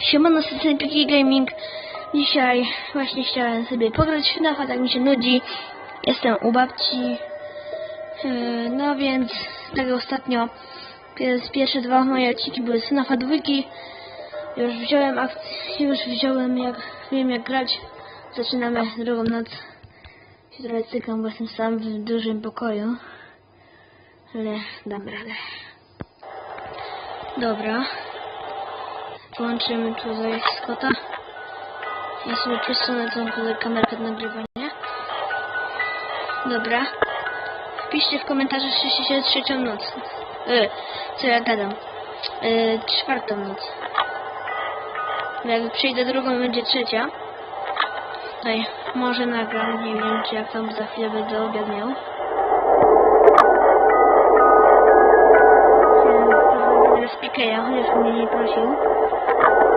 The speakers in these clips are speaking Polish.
Siemano, Piki Gaming. Dzisiaj właśnie chciałem sobie pograć w a tak mi się nudzi. Jestem u babci. Yy, No więc, tak ostatnio, pier- pierwsze dwa moje odcinki były z FNAFa dwójki. Już wziąłem akcję, już wziąłem jak, wiem jak grać. Zaczynamy drugą noc. Się trochę cykam, bo jestem sam w dużym pokoju. Ale dam radę. Dobra. Włączymy tutaj Scotta. Ja sobie przesunę tą kamerkę do nagrywania. Dobra. Wpiszcie w komentarzach 63 noc. Yy, co ja gadam? Yy, czwartą noc. Bo Jak przyjdę drugą, będzie trzecia. Tutaj może nagram, nie wiem czy jak tam za chwilę będę obiad miał. Z Pikeja, chociaż mnie nie prosił.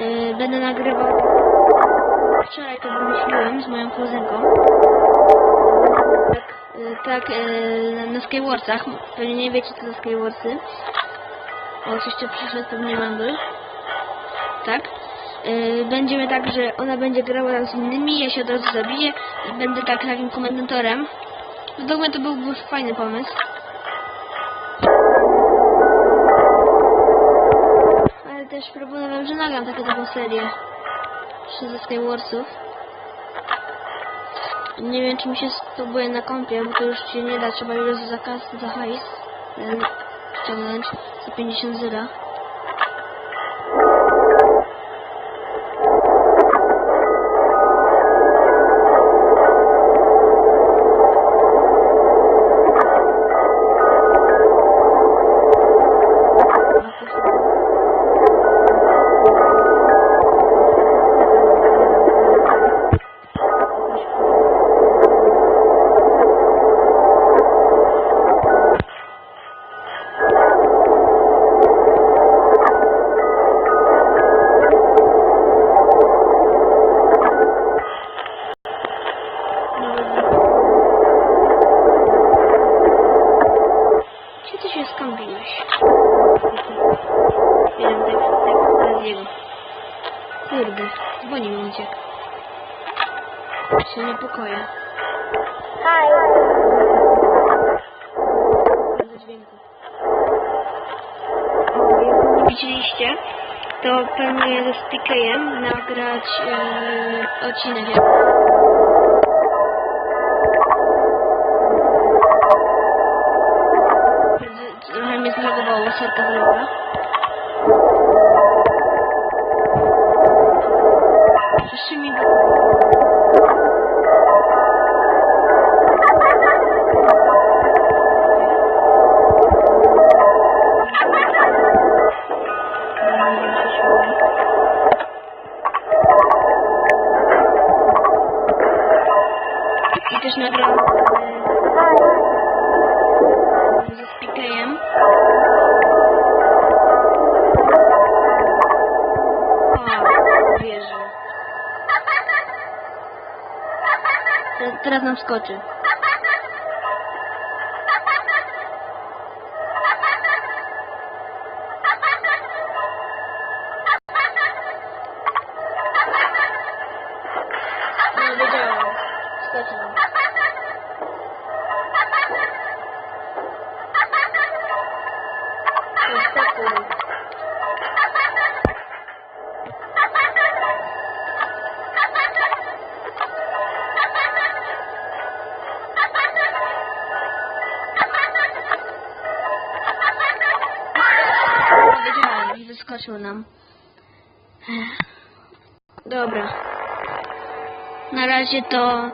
y, będę nagrywał. Wczoraj to wymyśliłem z moją kuzynką. Tak, y, tak y, na- Skywarsach. Pewnie nie wiecie co to Skywarsy. O coś tu przyszedł pewnie Mangle tak? Y, będziemy tak, że ona będzie grała tam z innymi, ja się od razu zabiję i będę tak takim komentatorem. Według mnie to byłby fajny pomysł. Też proponowałem, że nagram taką taką serię jeszcze ze Skywarsów. Nie wiem, czy mi się spróbuje na kompie, bo to już się nie da, trzeba już za kas, za hajs e, ściągnąć za 50 zyra. Ty się skąpiłeś? Nie wiem, tak, tak, teraz jego. Kurde, dzwoni mi uciekł. Się niepokoję. Bez dźwięku. O, jak widzieliście, to planuję ze Spikejem nagrać e, odcinek. Trochę mnie zlagowało, serka wroga. Jeszcze mi do... I też разном скотче. Thank you. Wyskoczył nam. Dobra. Na razie to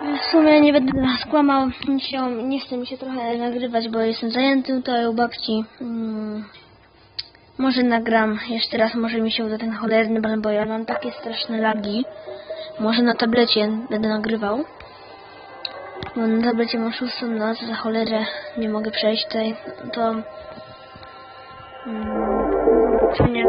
W sumie nie będę teraz kłamał. Dzisiaj nie chce mi się trochę nagrywać, bo jestem zajęty tutaj u babci. Mm. Może nagram jeszcze raz, może mi się uda ten cholerny ban, bo ja mam takie straszne lagi. Może na tablecie będę nagrywał. Bo na tablecie mam szóstą noc, za cholerę nie mogę przejść tutaj. To... 嗯青年。